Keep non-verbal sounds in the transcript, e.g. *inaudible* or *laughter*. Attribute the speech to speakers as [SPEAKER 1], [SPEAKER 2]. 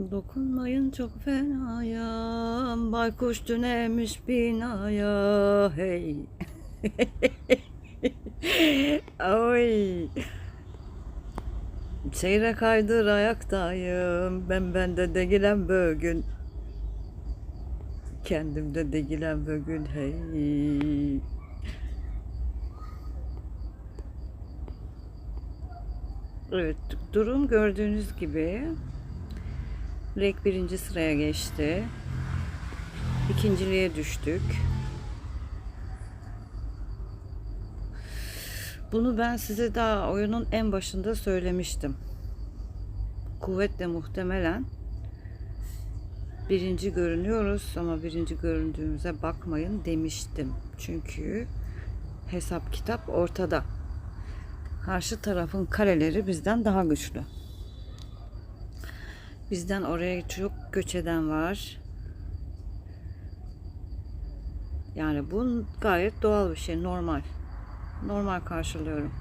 [SPEAKER 1] Dokunmayın çok fenayam Baykuş tünemiş binaya Hey. *laughs* Oy. Seyre kaydır ayaktayım. Ben bende değilim bugün. Kendimde değilim bugün hey. Evet durum gördüğünüz gibi Lek birinci sıraya geçti. İkinciliğe düştük. Bunu ben size daha oyunun en başında söylemiştim. Kuvvetle muhtemelen birinci görünüyoruz ama birinci göründüğümüze bakmayın demiştim. Çünkü hesap kitap ortada. Karşı tarafın kaleleri bizden daha güçlü. Bizden oraya çok göç eden var. Yani bu gayet doğal bir şey, normal. Normal karşılıyorum.